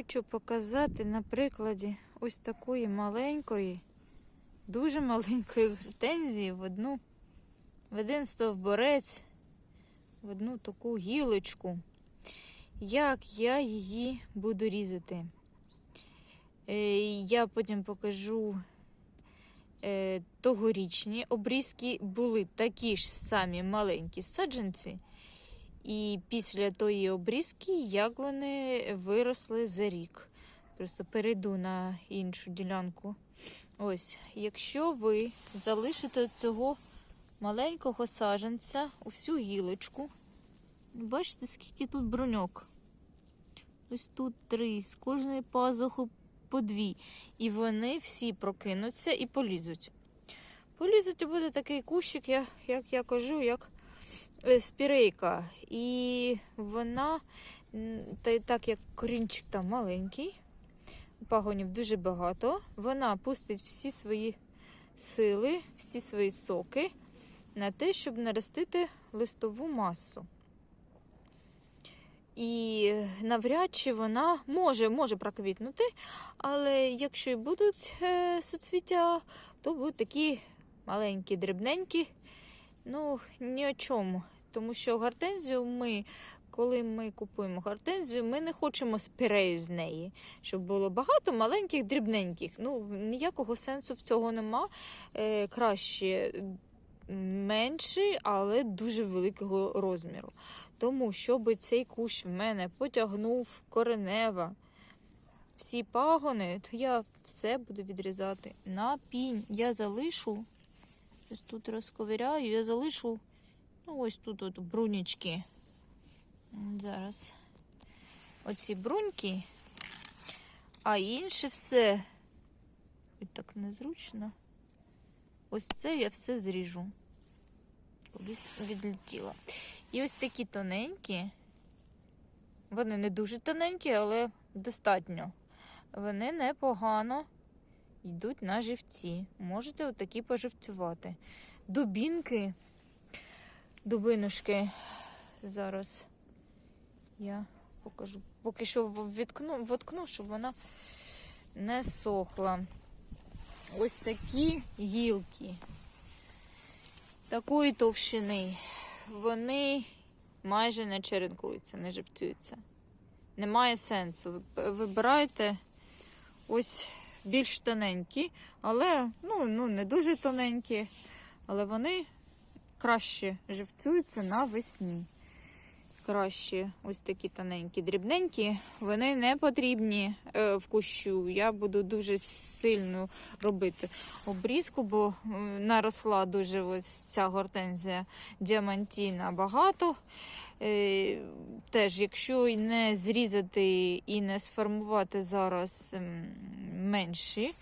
хочу показати на прикладі ось такої маленької, дуже маленької гортензії в одну, в один стовборець, в одну таку гілочку. Як я її буду різати. Е, Я потім покажу е, тогорічні обрізки були такі ж самі маленькі саджанці. І після тої обрізки, як вони виросли за рік. Просто перейду на іншу ділянку. Ось, якщо ви залишите цього маленького саджанця у всю гілочку, бачите, скільки тут бруньок. Ось тут три, з кожної пазухи по дві. І вони всі прокинуться і полізуть. Полізуть і буде такий кущик, як, я кажу, як спірейка. І вона, та, так як корінчик там маленький, пагонів дуже багато, вона пустить всі свої сили, всі свої соки на те, щоб наростити листову масу. І навряд чи вона може, може проквітнути, але якщо і будуть е, суцвіття, то будуть такі маленькі, дрібненькі. Ну, ні о чому. Тому що гортензію ми, коли ми купуємо гортензію, ми не хочемо спірею з неї, щоб було багато маленьких, дрібненьких. Ну, ніякого сенсу в цього нема. Е, краще менший, але дуже великого розміру. Тому, щоб цей кущ в мене потягнув коренева, всі пагони, то я все буду відрізати на пінь. Я залишу, ось тут розковиряю, я залишу ну, ось тут от брунічки. Зараз оці бруньки, а інше все. Ой, так незручно. Ось це я все зріжу. Кудись відлетіла. І ось такі тоненькі. Вони не дуже тоненькі, але достатньо. Вони непогано йдуть на живці. Можете отакі поживцювати. Дубінки, дубинушки. Зараз я покажу. Поки що відкну, воткну, щоб вона не сохла. Ось такі гілки такої товщини. Вони майже не черенкуються, не живцюються. Немає сенсу. Вибирайте ось більш тоненькі, але ну, ну, не дуже тоненькі, але вони краще живцюються навесні. Краще ось такі тоненькі, дрібненькі, вони не потрібні е, в кущу. Я буду дуже сильно робити обрізку, бо наросла дуже ось ця гортензія діамантіна багато. Е, теж, якщо і не зрізати і не сформувати зараз м, менші,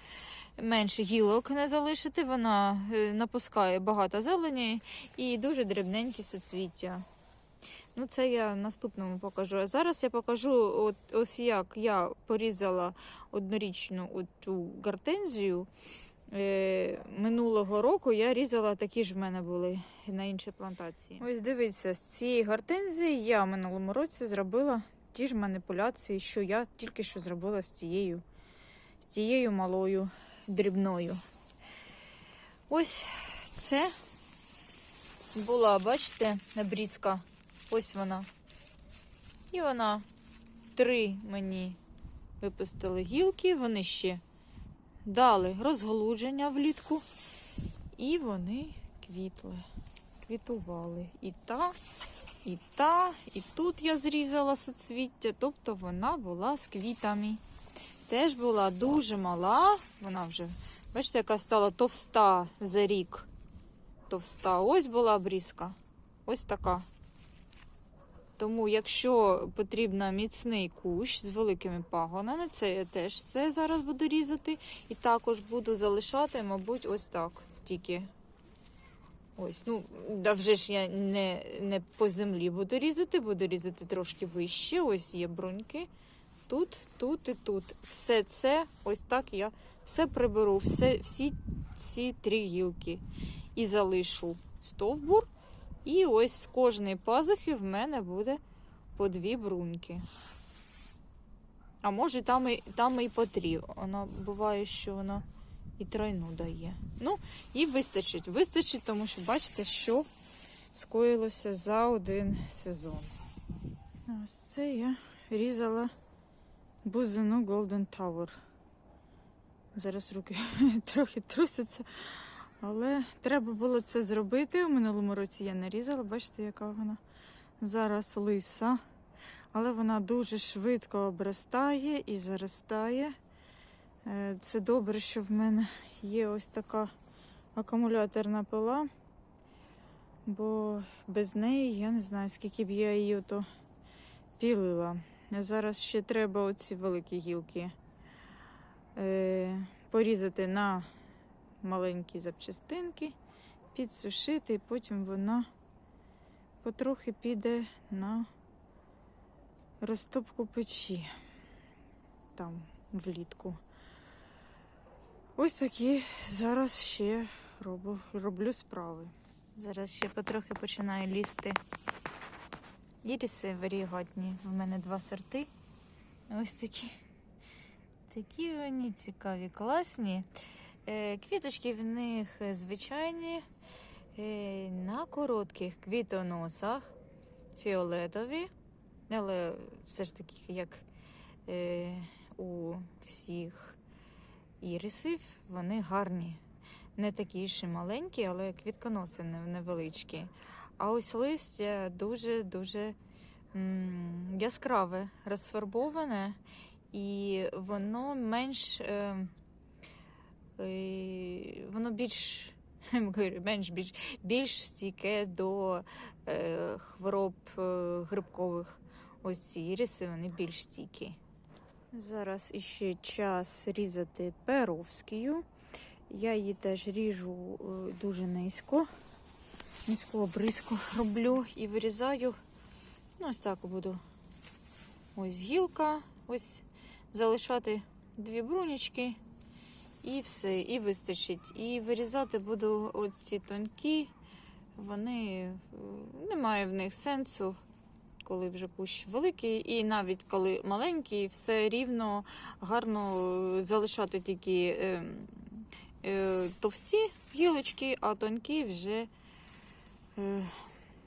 менше гілок не залишити, вона е, напускає багато зелені і дуже дрібненькі суцвіття. Ну, це я наступному покажу. А зараз я покажу, от, ось як я порізала однорічну цю гортензію. Е, минулого року я різала такі ж в мене були на іншій плантації. Ось дивіться, з цієї гортензії я в минулому році зробила ті ж маніпуляції, що я тільки що зробила з тією, з тією малою дрібною. Ось це була, бачите, набрізка. Ось вона. І вона три мені випустили гілки, вони ще дали розголудження влітку, і вони квітли, квітували. І та, і та, і тут я зрізала суцвіття, тобто вона була з квітами. Теж була дуже мала, вона вже, бачите, яка стала товста за рік. Товста. Ось була обрізка. Ось така. Тому, якщо потрібно міцний кущ з великими пагонами, це я теж все зараз буду різати. І також буду залишати, мабуть, ось так. Тільки ось. Ну, да вже ж я не, не по землі буду різати, буду різати трошки вище. Ось є бруньки. Тут, тут і тут. Все це, ось так я все приберу, все, всі ці три гілки. І залишу стовбур. І ось з кожної пазухи в мене буде по дві бруньки. А може там і, там і по три. Воно буває, що воно і тройну дає. Ну, і вистачить. Вистачить, тому що бачите, що скоїлося за один сезон. Ось це я різала бузину Golden Tower. Зараз руки трохи трусяться. Але треба було це зробити. У минулому році я нарізала. Бачите, яка вона зараз лиса. Але вона дуже швидко обростає і заростає. Е, Це добре, що в мене є ось така акумуляторна пила. Бо без неї я не знаю, скільки б я її ото пілила. Зараз ще треба оці великі гілки е, порізати на маленькі запчастинки, підсушити, і потім вона потрохи піде на розтопку печі там влітку. Ось такі зараз ще роблю, роблю справи. Зараз ще потрохи починаю лізти. Іріси варігатні. У мене два сорти. Ось такі. Такі вони цікаві, класні. Е, Квіточки в них е, звичайні, е, на коротких квітоносах, фіолетові, але все ж таки, як у всіх ірисів, вони гарні. Не такі ж маленькі, але квітконоси невеличкі. А ось листя дуже-дуже яскраве, розфарбоване, і воно менш. Е, е, воно більш, менш більш, більш стійке до е, хвороб е, грибкових. Ось ці іриси, вони більш стійкі. Зараз іще час різати перовськію. Я її теж ріжу е, дуже низько. Низьку обрізку роблю і вирізаю. Ну, ось так буду. Ось гілка, ось залишати дві брунічки. І все, і вистачить. І вирізати буду ось ці тонкі. Вони е, немає в них сенсу, коли вже кущ великий, і навіть коли маленький, все рівно гарно е, залишати тільки е, е, товсті гілочки, а тонкі вже, е,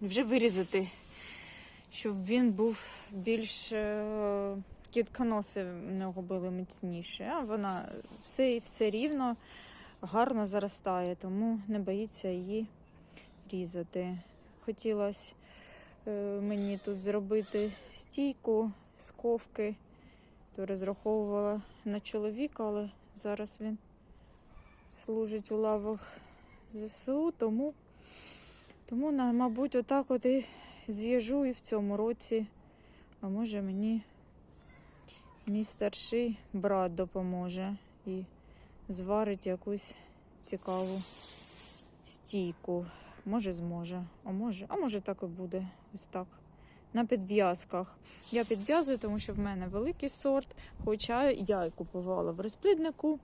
вже вирізати, щоб він був більш. Е, Кітконоси в нього були міцніші, а вона все, все рівно гарно заростає, тому не боїться її різати. Хотілося е, мені тут зробити стійку з ковки, то розраховувала на чоловіка, але зараз він служить у лавах ЗСУ, тому, тому мабуть, отак от і зв'яжу і в цьому році. А може мені мій старший брат допоможе і зварить якусь цікаву стійку. Може, зможе, а може, а може так і буде. Ось так. На підв'язках. Я підв'язую, тому що в мене великий сорт, хоча я і купувала в розпліднику.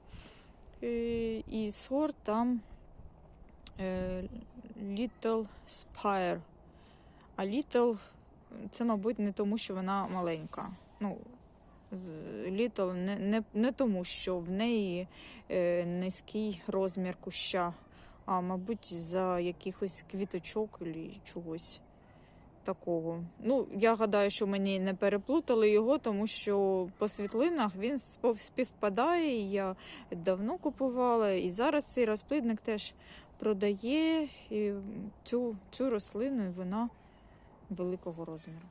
Е, І сорт там е, Little Spire. А Little це, мабуть, не тому, що вона маленька. Ну, з- не, не, не тому, що в неї е, низький розмір куща, а мабуть, за якихось квіточок і чогось такого. Ну, я гадаю, що мені не переплутали його, тому що по світлинах він співпадає. Я давно купувала, і зараз цей розплідник теж продає і цю, цю рослину, і вона великого розміру.